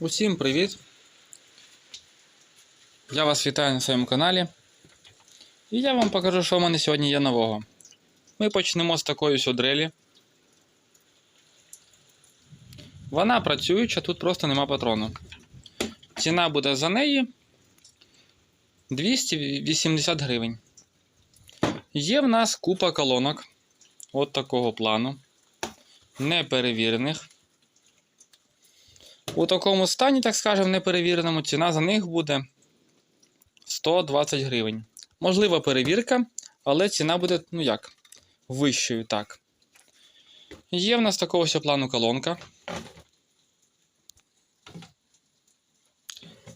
Усім привіт! Я вас вітаю на своєму каналі. І я вам покажу, що в мене сьогодні є нового. Ми почнемо з такої ось дрелі. Вона працююча, тут просто нема патрону. Ціна буде за неї 280 гривень. Є в нас купа колонок от такого плану, неперевірених. У такому стані, так скажемо, неперевіреному, ціна за них буде 120 гривень. Можлива перевірка, але ціна буде, ну як, вищою, так. Є в нас такого ось плану колонка.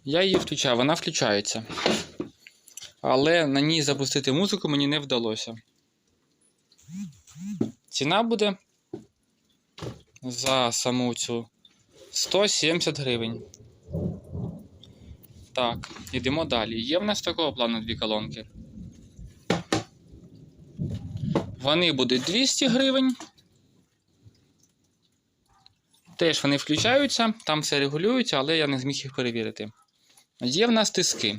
Я її включаю, вона включається. Але на ній запустити музику мені не вдалося. Ціна буде за саму цю 170 гривень. Так, йдемо далі. Є в нас такого плану дві колонки. Вони будуть 200 гривень. Теж вони включаються, там все регулюється, але я не зміг їх перевірити. Є в нас тиски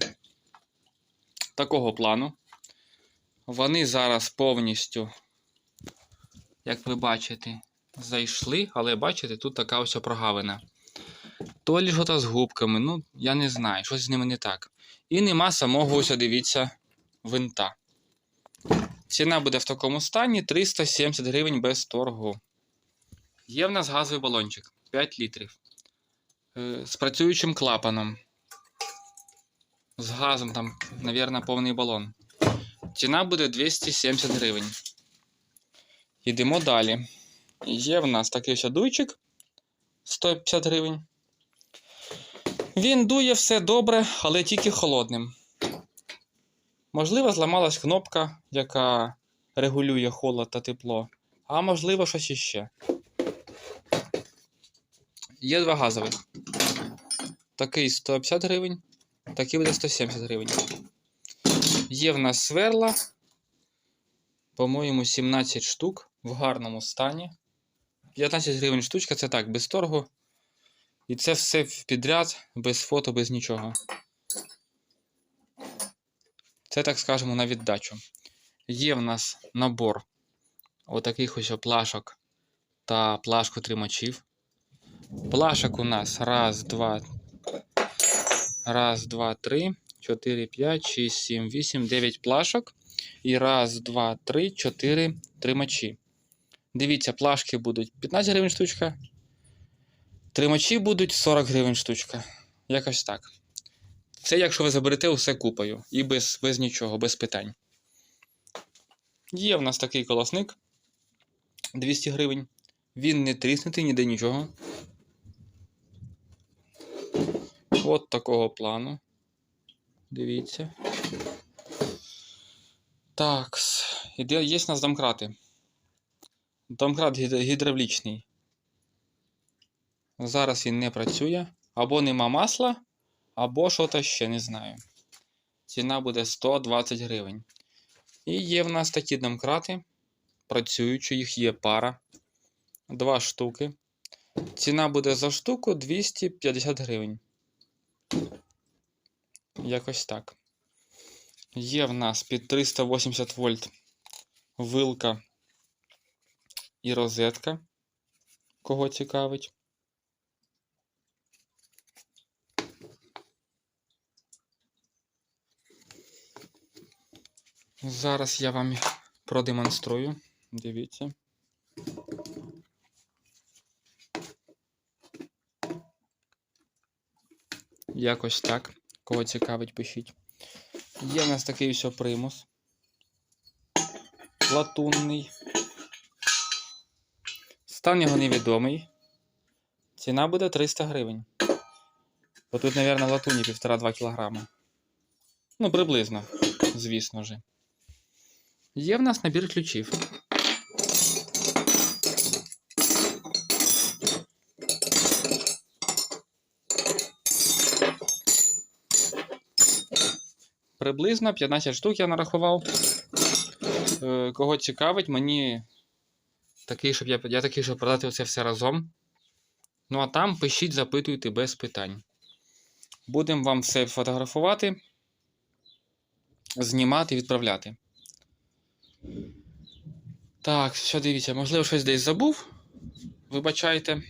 такого плану. Вони зараз повністю, як ви бачите, зайшли, але бачите, тут така ось прогавина. То ліжота з губками, ну, я не знаю, щось з ними не так. І нема самого ось, дивіться, винта. Ціна буде в такому стані 370 гривень без торгу. Є в нас газовий балончик 5 літрів. Е, з працюючим клапаном. З газом там, мабуть, повний балон. Ціна буде 270 гривень. Йдемо далі. Є в нас такий ось дуйчик 150 гривень. Він дує все добре, але тільки холодним. Можливо, зламалась кнопка, яка регулює холод та тепло. А можливо, щось іще. Є два газових. Такий 150 гривень, такий буде 170 гривень. Є в нас сверла, по-моєму, 17 штук в гарному стані. 15 гривень штучка, це так, без торгу. І це все підряд, без фото, без нічого. Це, так скажемо, на віддачу. Є в нас набор отаких ось плашок та плашкотримачів. Плашок у нас раз, два, раз, два, три, чотири, п'ять, шість, сім, вісім, дев'ять плашок. І раз, два, три, чотири тримачі. Дивіться, плашки будуть 15 гривень штучка. Тримачі будуть 40 гривень штучка. Якось так. Це якщо ви заберете усе купою. І без, без нічого, без питань. Є в нас такий колосник 200 гривень. Він не тріснутий, ніде нічого. От такого плану. Дивіться. Так. Є в нас домкрати. Домкрат гід- гідравлічний. Зараз він не працює. Або нема масла, або що-то ще не знаю. Ціна буде 120 гривень. І є в нас такі домкрати. Працюючі, їх є пара. Два штуки. Ціна буде за штуку 250 гривень. Якось так. Є в нас під 380 вольт вилка і розетка. Кого цікавить. Зараз я вам продемонструю. Дивіться. Якось так. Кого цікавить, пишіть. Є в нас такий ось примус. Латунний. Стан його невідомий. Ціна буде 300 гривень. Бо тут, мабуть, латуні 1,5-2 кг. Ну, приблизно, звісно же. Є в нас набір ключів. Приблизно 15 штук я нарахував. Е, Кого цікавить, мені такий, щоб я, я такий, щоб продати це все разом. Ну а там пишіть, запитуйте без питань. Будемо вам все фотографувати, знімати, відправляти. Так, що дивіться, можливо, щось десь забув. Вибачайте.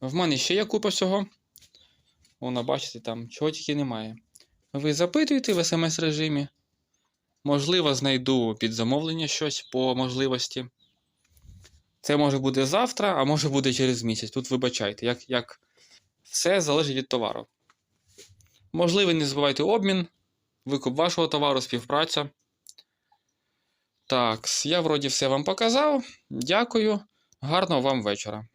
В мене ще є купа всього. Воно, бачите, там чого тільки немає. Ви запитуєте в смс-режимі. Можливо, знайду під замовлення щось по можливості. Це може бути завтра, а може буде через місяць. Тут вибачайте, як, як все залежить від товару. Можливо, не забувайте обмін, викуп вашого товару, співпраця. Так, я вроді все вам показав. Дякую. Гарного вам вечора.